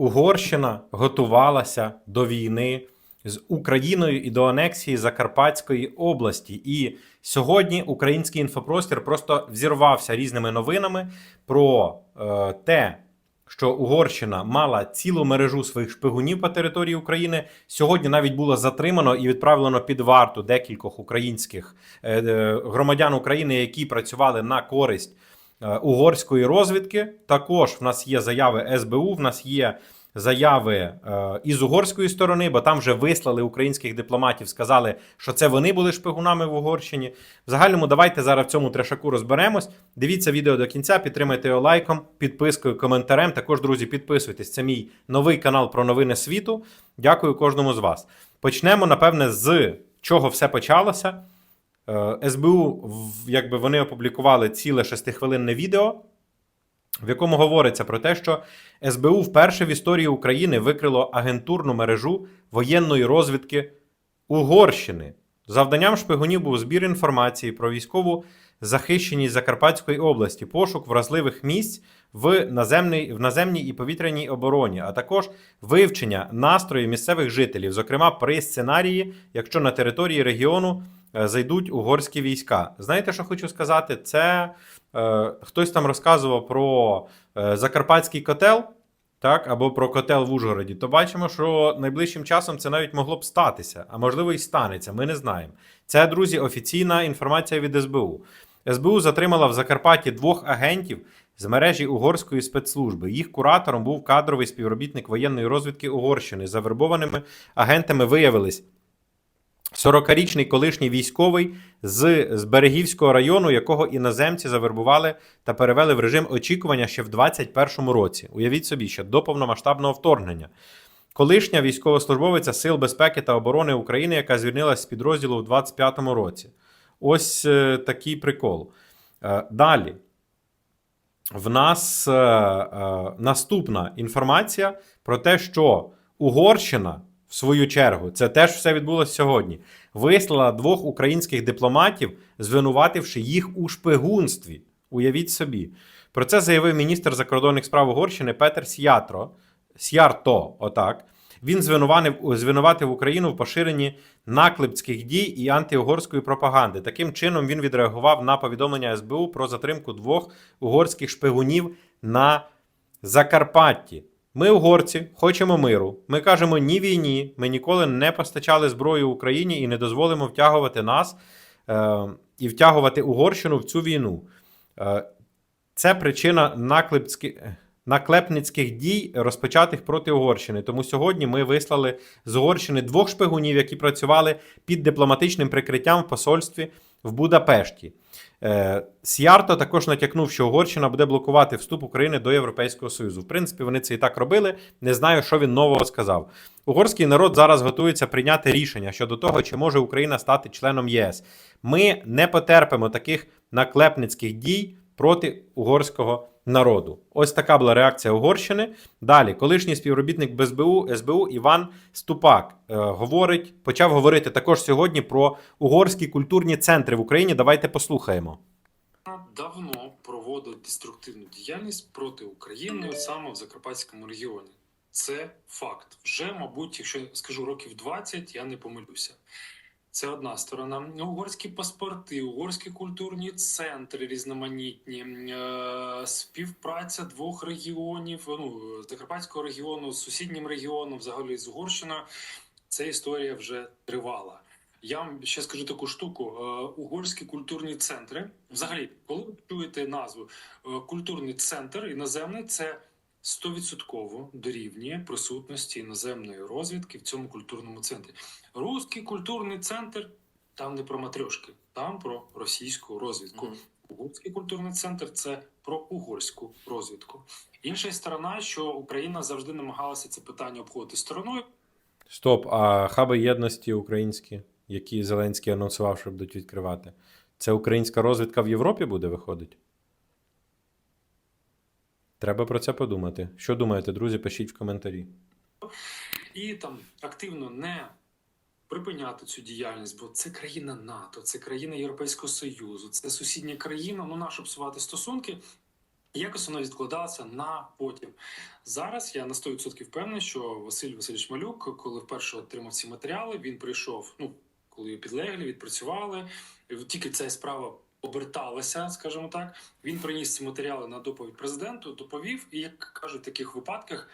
Угорщина готувалася до війни з Україною і до анексії Закарпатської області. І сьогодні український інфопростір просто взірвався різними новинами про е, те, що Угорщина мала цілу мережу своїх шпигунів по території України. Сьогодні навіть було затримано і відправлено під варту декількох українських е, е, громадян України, які працювали на користь угорської розвідки. Також в нас є заяви СБУ, в нас є заяви е, із угорської сторони, бо там вже вислали українських дипломатів, сказали, що це вони були шпигунами в Угорщині. В загальному давайте зараз в цьому трешаку розберемось. Дивіться відео до кінця, підтримайте його лайком, підпискою, коментарем. Також, друзі, підписуйтесь. Це мій новий канал про новини світу. Дякую кожному з вас. Почнемо, напевне, з чого все почалося. Е, СБУ, якби вони опублікували ціле шестихвилинне відео, в якому говориться про те, що СБУ вперше в історії України викрило агентурну мережу воєнної розвідки Угорщини. Завданням шпигунів був збір інформації про військову захищеність Закарпатської області, пошук вразливих місць в, наземній, в наземній і повітряній обороні, а також вивчення настрою місцевих жителів, зокрема при сценарії, якщо на території регіону зайдуть угорські війська. Знаєте, що хочу сказати? Це е, хтось там розказував про е, Закарпатський котел. Так, або про котел в Ужгороді, то бачимо, що найближчим часом це навіть могло б статися, а можливо і станеться. Ми не знаємо. Це, друзі, офіційна інформація від СБУ. СБУ затримала в Закарпатті двох агентів з мережі угорської спецслужби. Їх куратором був кадровий співробітник воєнної розвідки Угорщини. Завербованими агентами виявились 40-річний колишній військовий з, Берегівського району, якого іноземці завербували та перевели в режим очікування ще в 2021 році. Уявіть собі, ще до повномасштабного вторгнення. Колишня військовослужбовиця Сил безпеки та оборони України, яка звільнилась з підрозділу в 2025 році. Ось е, такий прикол. Е, далі. В нас е, е, наступна інформація про те, що Угорщина, в свою чергу, це теж все відбулося сьогодні, вислала двох українських дипломатів, звинувативши їх у шпигунстві. Уявіть собі. Про це заявив міністр закордонних справ Угорщини Петер Сятро. Сярто, отак. Він звинуватив, звинуватив Україну в поширенні наклепських дій і антиугорської пропаганди. Таким чином він відреагував на повідомлення СБУ про затримку двох угорських шпигунів на Закарпатті. Ми, угорці, хочемо миру. Ми кажемо ні війні. Ми ніколи не постачали зброю Україні і не дозволимо втягувати нас е, і втягувати Угорщину в цю війну. Е, це причина наклепських. Наклепницьких дій, розпочатих проти Угорщини. Тому сьогодні ми вислали з Угорщини двох шпигунів, які працювали під дипломатичним прикриттям в посольстві в Будапешті. Сіарто Сярто також натякнув, що Угорщина буде блокувати вступ України до Європейського Союзу. В принципі, вони це і так робили. Не знаю, що він нового сказав. Угорський народ зараз готується прийняти рішення щодо того, чи може Україна стати членом ЄС. Ми не потерпимо таких наклепницьких дій проти угорського народу. Ось така була реакція Угорщини. Далі, колишній співробітник БСБУ СБУ Іван Ступак е, говорить, почав говорити також сьогодні про угорські культурні центри в Україні. Давайте послухаємо. давно проводить деструктивну діяльність проти України саме в Закарпатському регіоні. Це факт. Вже, мабуть, якщо скажу років 20, я не помилюся. Це одна сторона. Угорські паспорти, угорські культурні центри різноманітні, е, співпраця двох регіонів, ну Закарпатського регіону з сусіднім регіоном, взагалі з Угорщиною. Ця історія вже тривала. Я вам ще скажу таку штуку: Е, угорські культурні центри. Взагалі, коли ви чуєте назву е, культурний центр іноземний, це 100% дорівнює присутності іноземної розвідки в цьому культурному центрі. Руський культурний центр там не про матрьошки, там про російську розвідку. Угорський культурний центр це про угорську розвідку. Інша сторона, що Україна завжди намагалася це питання обходити стороною. Стоп, а хаби єдності українські, які Зеленський анонсував, що будуть відкривати. Це українська розвідка в Європі буде виходить? Треба про це подумати. Що думаєте, друзі? Пишіть в коментарі. і там активно не припиняти цю діяльність, бо це країна НАТО, це країна Європейського Союзу, це сусідня країна. Ну нащо псувати стосунки? Якось воно відкладалося на потім. Зараз я на 100% впевнений, що Василь Васильович Малюк, коли вперше отримав ці матеріали, він прийшов. Ну коли підлеглі, відпрацювали. Тільки ця справа оберталася, скажімо так. Він приніс ці матеріали на доповідь президенту, доповів, і як кажуть в таких випадках.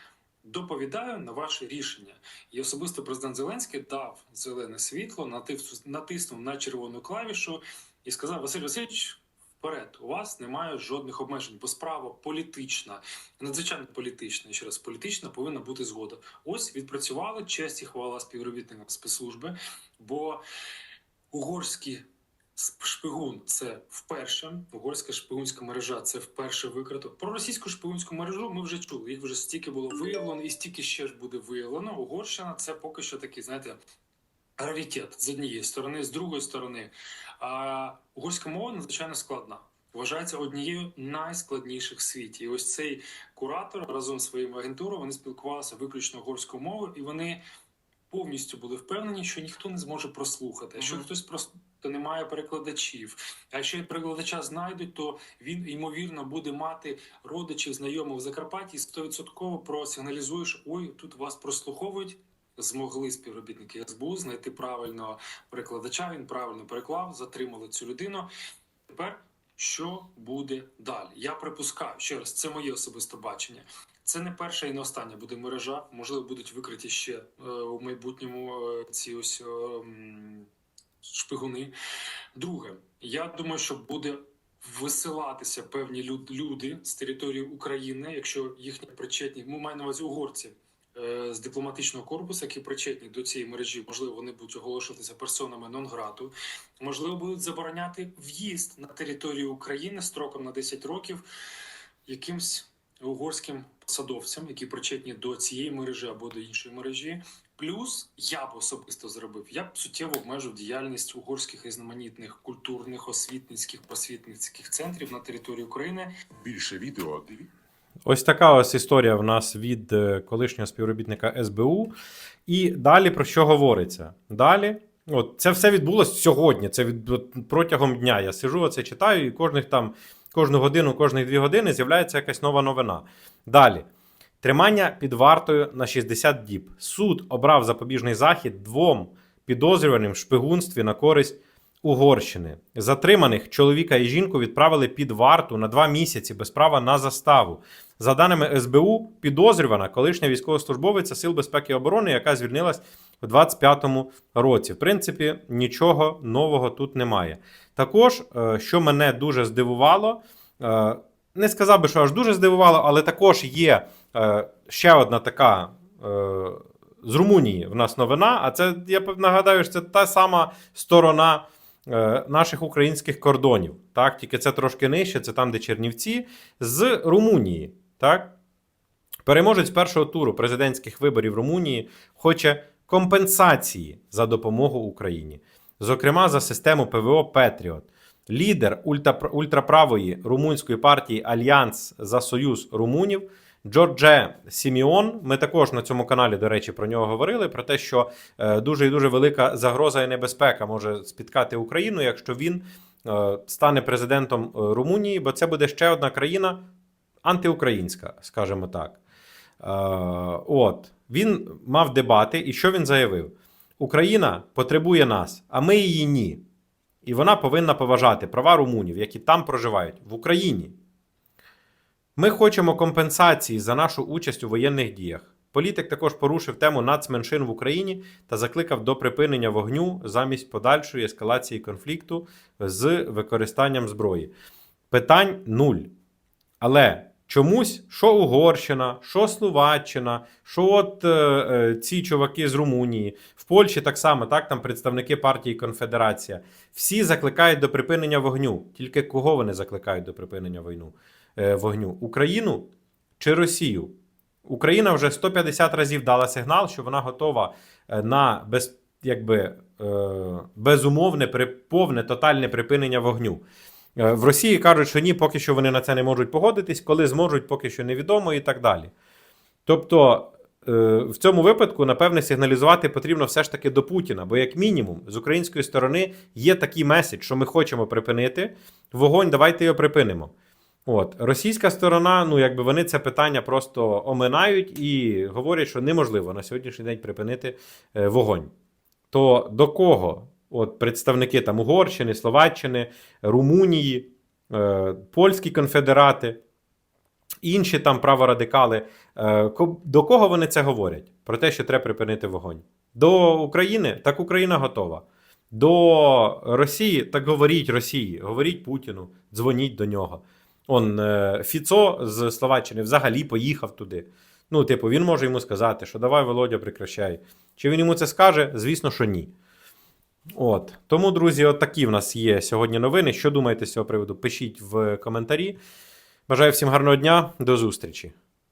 Доповідаю на ваше рішення, і особисто президент Зеленський дав зелене світло, натис- натиснув на червону клавішу і сказав: Василь Васильович, вперед, у вас немає жодних обмежень, бо справа політична, надзвичайно політична. І ще раз політична повинна бути згода. Ось відпрацювали честь і хвала співробітникам спецслужби, бо угорський сп- шпигун це вперше. Угорська шпигунська мережа це вперше викрито. Про російську шпигунську мережу ми вже чули. Їх вже стільки було виявлено, і стільки ще ж буде виявлено. Угорщина це поки що такий, знаєте. Раритет з однієї сторони, з другої сторони. А угорська мова надзвичайно складна. Вважається однією найскладніших в світі. І ось цей куратор разом з своїм агентурою вони спілкувалися виключно угорською мовою, і вони повністю були впевнені, що ніхто не зможе прослухати. Якщо Мгм. хтось просто немає перекладачів, а якщо перекладача знайдуть, то він ймовірно буде мати родичів, знайомих в Закарпатті, і 100% просигналізує, що ой, тут вас прослуховують. Змогли співробітники СБУ знайти правильного перекладача. Він правильно переклав, затримали цю людину. Тепер що буде далі? Я припускаю ще раз, це моє особисте бачення. Це не перша і не остання буде мережа. Можливо, будуть викриті ще е, у майбутньому е, ці ось е, шпигуни. Друге, я думаю, що буде висилатися певні люд- люди з території України, якщо їхня причетність, ми маємо на увазі угорці. З дипломатичного корпусу, які причетні до цієї мережі, можливо, вони будуть оголошуватися персонами нон-грату, можливо, будуть забороняти в'їзд на територію України строком на 10 років якимсь угорським посадовцям, які причетні до цієї мережі або до іншої мережі. Плюс я б особисто зробив, я б суттєво обмежив діяльність угорських різноманітних культурних, освітницьких, просвітницьких центрів на території України. Більше відео дивіться. Ось така ось історія в нас від е, колишнього співробітника СБУ. І далі про що говориться? Далі, от це все відбулося сьогодні. Це від протягом дня. Я сижу, оце читаю, і кожних там, кожну годину, кожних дві години з'являється якась нова новина. Далі. Тримання під вартою на 60 діб. Суд обрав запобіжний захід двом підозрюваним в шпигунстві на користь Угорщини. Затриманих чоловіка і жінку відправили під варту на два місяці без права на заставу. За даними СБУ, підозрювана колишня військовослужбовиця Сил безпеки і оборони, яка звільнилась у 25-му році. В принципі, нічого нового тут немає. Також, е, що мене дуже здивувало, е, не сказав би, що аж дуже здивувало, але також є е, ще одна така. З Румунії в нас новина, а це я нагадаю, що це та сама сторона е, наших українських кордонів. Так, тільки це трошки нижче, це там, де Чернівці, з Румунії. Так? Переможець першого туру президентських виборів Румунії хоче компенсації за допомогу Україні, зокрема за систему ПВО Петріот. Лідер ультра- ультраправої румунської партії Альянс за Союз Румунів Джордже Сіміон. Ми також на цьому каналі, до речі, про нього говорили: про те, що е, дуже і дуже велика загроза і небезпека може спіткати Україну, якщо він е, стане президентом е, Румунії, бо це буде ще одна країна антиукраїнська, скажімо так. Е, от він мав дебати, і що він заявив? Україна потребує нас, а ми її ні. І вона повинна поважати права румунів, які там проживають в Україні. Ми хочемо компенсації за нашу участь у воєнних діях. Політик також порушив тему нацменшин в Україні та закликав до припинення вогню замість подальшої ескалації конфлікту з використанням зброї. Питань нуль. Але чомусь, що Угорщина, що Словаччина, що от е, е, ці чуваки з Румунії, в Польщі так само, так, там представники партії Конфедерація, всі закликають до припинення вогню. Тільки кого вони закликають до припинення війну, е, вогню? Україну чи Росію? Україна вже 150 разів дала сигнал, що вона готова е, на без, якби, е, безумовне, повне, тотальне припинення вогню. Е, В Росії кажуть, що ні, поки що вони на це не можуть погодитись, коли зможуть, поки що невідомо і так далі. Тобто, е, в цьому випадку, напевне, сигналізувати потрібно все ж таки до Путіна, бо, як мінімум, з української сторони є такий меседж, що ми хочемо припинити вогонь, давайте його припинимо. От російська сторона, ну якби вони це питання просто оминають і говорять, що неможливо на сьогоднішній день припинити е, вогонь. То до кого? От представники там Угорщини, Словаччини, Румунії, е, польські конфедерати, інші там праворадикали. Е, до кого вони це говорять? Про те, що треба припинити вогонь. До України так Україна готова. До Росії так говоріть Росії, говоріть Путіну, дзвоніть до нього. Он е, Фіцо з Словаччини взагалі поїхав туди. Ну, типу, він може йому сказати, що давай, Володя, прекращай. Чи він йому це скаже? Звісно, що ні. От. Тому, друзі, от такі в нас є сьогодні новини. Що думаєте з цього приводу? Пишіть в коментарі. Бажаю всім гарного дня, до зустрічі.